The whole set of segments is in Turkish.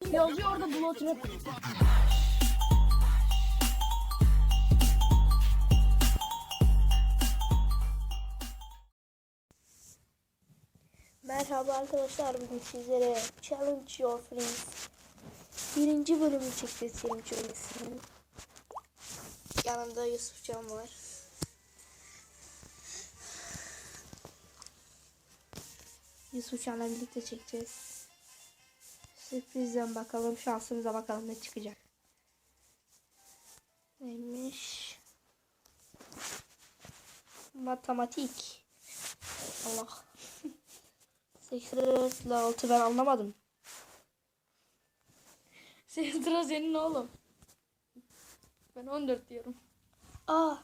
Yazıyor orada blotunu. Merhaba arkadaşlar bugün sizlere Challenge Your Friends birinci bölümü çekeceğiz Challenge Your Friends'in. Yanımda Yusuf Can var. Yusuf Can'la birlikte çekeceğiz. Sürprizden bakalım şansımıza bakalım ne çıkacak. Neymiş? Matematik. Allah. 84 ile 6 ben anlamadım. Senin sıra senin oğlum. Ben 14 diyorum. Aa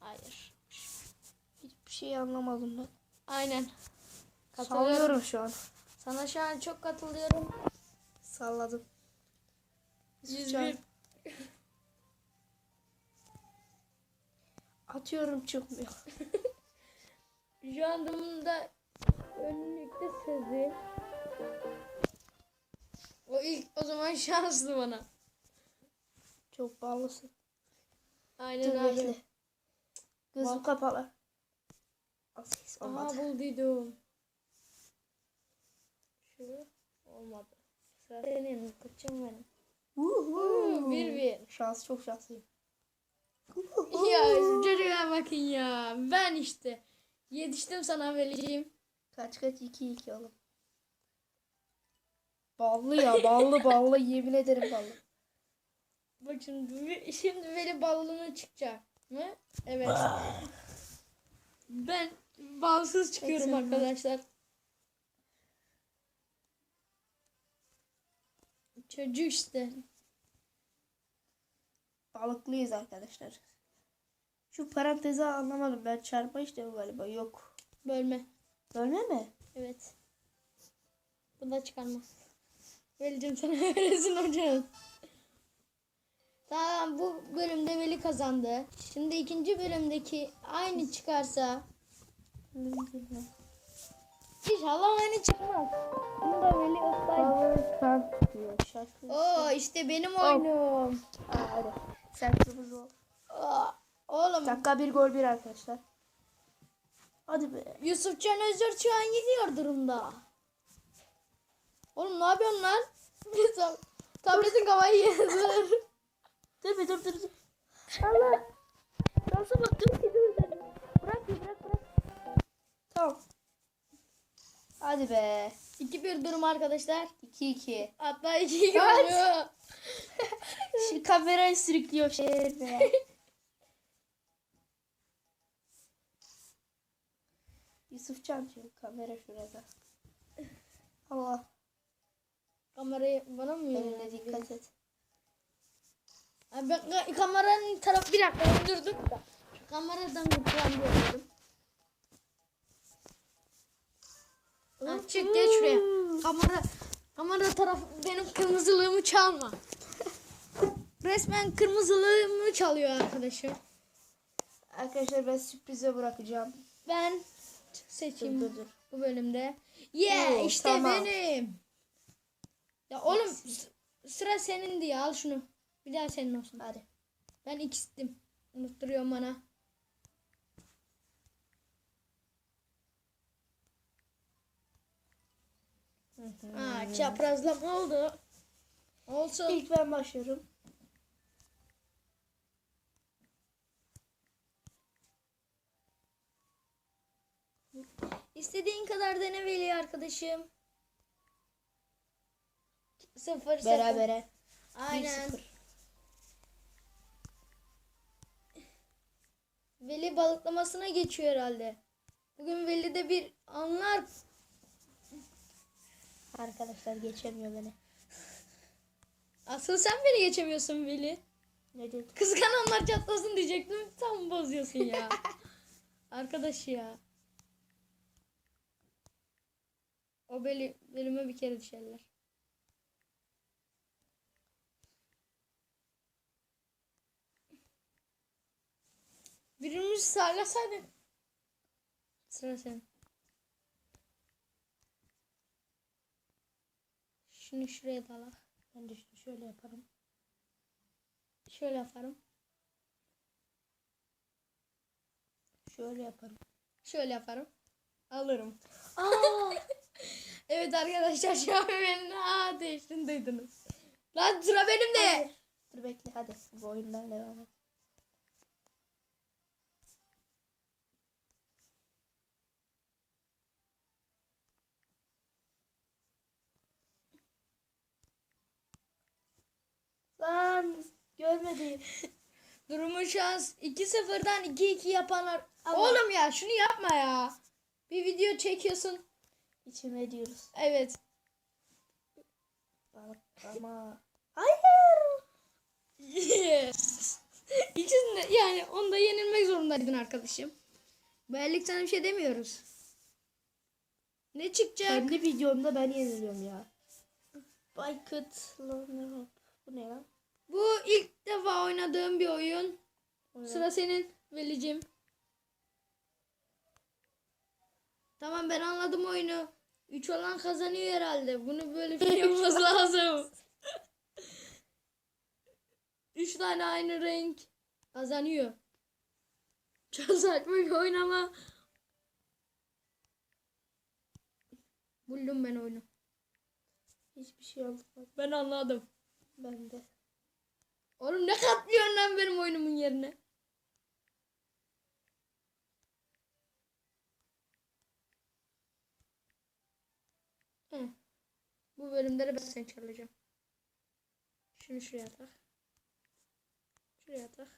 Hayır. hiçbir şey anlamadım ben. Aynen. Katılıyorum. Sallıyorum şu an. Sana şu an çok katılıyorum. Salladım. 101. Atıyorum çıkmıyor. Şu an durumda önlükte sözü. O ilk o zaman şanslı bana. Çok bağlısın. Aynen Dur bekle. Gözüm kapalı. Aha bulduydum. Şu olmadı. Sıra senin. Kaçım benim. Uhu. Bir bir. Şans çok şanslıyım. Ya şu çocuğa bakın ya. Ben işte. Yetiştim sana vereceğim. Kaç kaç 2 2 oğlum. Ballı ya ballı ballı yemin ederim ballı. Bak şimdi şimdi veli ballını çıkacak mı? Evet. ben balsız çıkıyorum arkadaşlar. Çocuk işte. Balıklıyız arkadaşlar. Şu parantezi anlamadım ben çarpma işte galiba yok. Bölme. Bölme mi? Evet. Bu da çıkarma. Velicim sana öğretsin hocam. Tamam bu bölümde Veli kazandı. Şimdi ikinci bölümdeki aynı çıkarsa inşallah aynı çıkmaz. Bunu da Veli şarkı. Oo işte benim oyunum. Aa, hadi. Sen kırmızı ol. Aa, oğlum Dakika bir gol bir arkadaşlar. Hadi be. Yusufcan Özür şu an gidiyor durumda. Oğlum ne yapıyorsun lan? Yusuf, Tabletin kafayı yedi. Dur bir dur dur dur. Allah. Nasıl bak dur bir dur. Bırak bırak bırak. Tamam. Hadi be. 2-1 durum arkadaşlar. 2-2. Hatta 2 Kaç? görüyor. Şu kamerayı sürüklüyor be. Yusuf Can'cığım kamera şurada. Allah. Kamerayı bana mı yöneldi? dikkat et. Abi kameranın tarafı bir dakika dur dur da. Kameradan lütfen diyorum. Ha, çık geç şuraya. Kamera kamera tarafı benim kırmızılığımı çalma. Resmen kırmızılığımı çalıyor arkadaşım. Arkadaşlar ben sürprize bırakacağım. Ben Dur seçeyim dur dur. bu bölümde. Yeah Oo, işte tamam. benim. Ya oğlum sıra senin diye al şunu. Bir daha senin olsun. Hadi. Ben x'tim. Unutturuyorum bana. Aa, çaprazlama oldu. Olsun. İlk ben başlıyorum. İstediğin kadar dene Veli arkadaşım. Sıfır sıfır. Berabere. Aynen. 1-0. Veli balıklamasına geçiyor herhalde. Bugün Veli de bir anlar. Arkadaşlar geçemiyor beni. Asıl sen beni geçemiyorsun Veli. Ne dedi? Kıskananlar çatlasın diyecektim. Tam bozuyorsun ya. Arkadaş ya. O beli, belime bir kere düşerler. Birimiz sağlasaydın. Sıra senin. Şunu şuraya dalak. Ben de şunu şöyle yaparım. Şöyle yaparım. Şöyle yaparım. Şöyle yaparım. Alırım. Aa! Evet arkadaşlar şu an benim duydunuz. Lan sıra benim de. Dur bekle hadi. Bu oyundan devam et. Lan görmedi. Durumu şans 2-0'dan 2-2 yapanlar. Allah. Oğlum ya şunu yapma ya. Bir video çekiyorsun. İçime diyoruz. Evet. Bak ama. Hayır. Yes. İkisinde yani onda yenilmek zorundaydın arkadaşım. Bellik sana bir şey demiyoruz. Ne çıkacak? Kendi videomda ben yeniliyorum ya. Baykıt. Bu ne lan? Bu ilk defa oynadığım bir oyun. O ne? Sıra senin Velicim. Tamam ben anladım oyunu. 3 olan kazanıyor herhalde. Bunu böyle bir şey lazım. 3 tane aynı renk kazanıyor. Çok saçma bir oyun ama. Buldum ben oyunu. Hiçbir şey olmadı. Ben anladım. Ben de. Oğlum ne katlıyorsun lan benim oyunumun yerine? Hı. Bu bölümleri ben seni çalacağım. Şunu şuraya tak. Şuraya tak.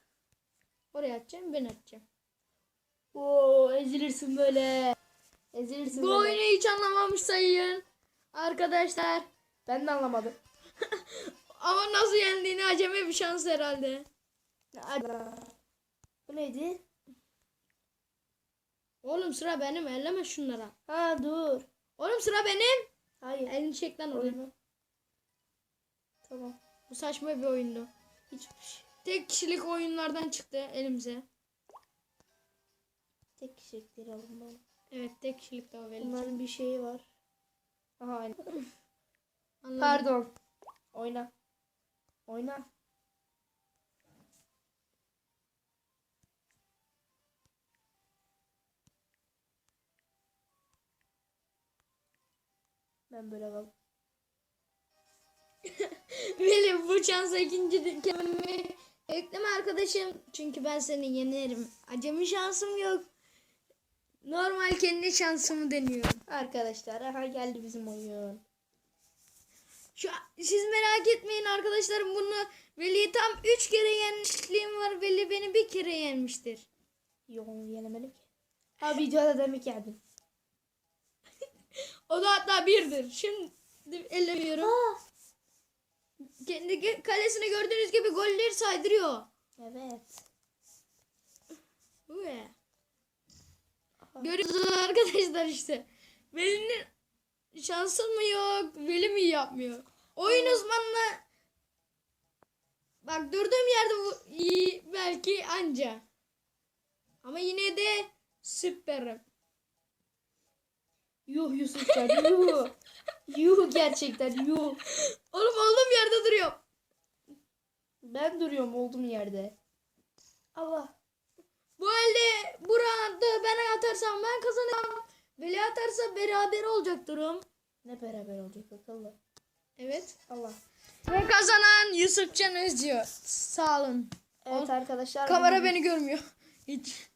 Oraya atacağım ben atacağım. Oo ezilirsin böyle. Ezilirsin Bu böyle. oyunu hiç anlamamış sayın. Arkadaşlar. Ben de anlamadım. Ama nasıl yendiğini acemi bir şans herhalde. Bu neydi? Oğlum sıra benim elleme şunlara. Ha dur. Oğlum sıra benim. Hayır. Elini çek lan oraya. Tamam. Bu saçma bir oyundu. Hiçbir şey. Tek kişilik oyunlardan çıktı elimize. Tek kişilikleri alın bana. Evet tek kişilik de o benim. Bunların bir şeyi var. Aha aynen. Pardon. Oyna. Oyna. Ben böyle bak. Benim bu şansa ikinci kelimemi ekleme arkadaşım. Çünkü ben seni yenerim. Acemi şansım yok. Normal kendi şansımı deniyorum. Arkadaşlar aha geldi bizim oyun. Şu siz merak etmeyin arkadaşlarım bunu Veli'yi tam 3 kere yenmişliğim var. Veli beni bir kere yenmiştir. Yok yenemedim ki. Ha videoda demek geldin. O da hatta birdir. Şimdi ellemiyorum. Kendi kalesine gördüğünüz gibi golleri saydırıyor. Evet. Görüyorsunuz arkadaşlar işte. Veli'nin şansı mı yok? Veli mi yapmıyor? Oyun uzmanına bak durduğum yerde bu iyi belki anca. Ama yine de süperim. Yuh Yusufcan yuh. yuh gerçekten yuh. Oğlum olduğum yerde duruyor. Ben duruyorum olduğum yerde. Allah. Bu elde burada ben atarsam ben kazanırım. Veli atarsa beraber olacak durum. Ne beraber olacak akıllı. Evet. Allah. Ve kazanan Yusufcan Özcü. Sağ olun. Evet arkadaşlar. Kamera bugün- beni görmüyor. Hiç.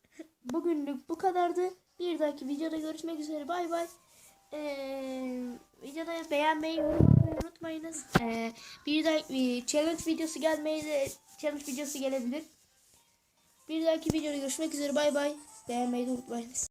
Bugünlük bu kadardı. Bir dahaki videoda görüşmek üzere. Bay bay. Ee, videoda beğenmeyi yorum atmayı unutmayınız. Ee, bir dahaki challenge videosu gelmeyi de challenge videosu gelebilir. Bir dahaki videoda görüşmek üzere. Bay bay. Beğenmeyi de unutmayınız.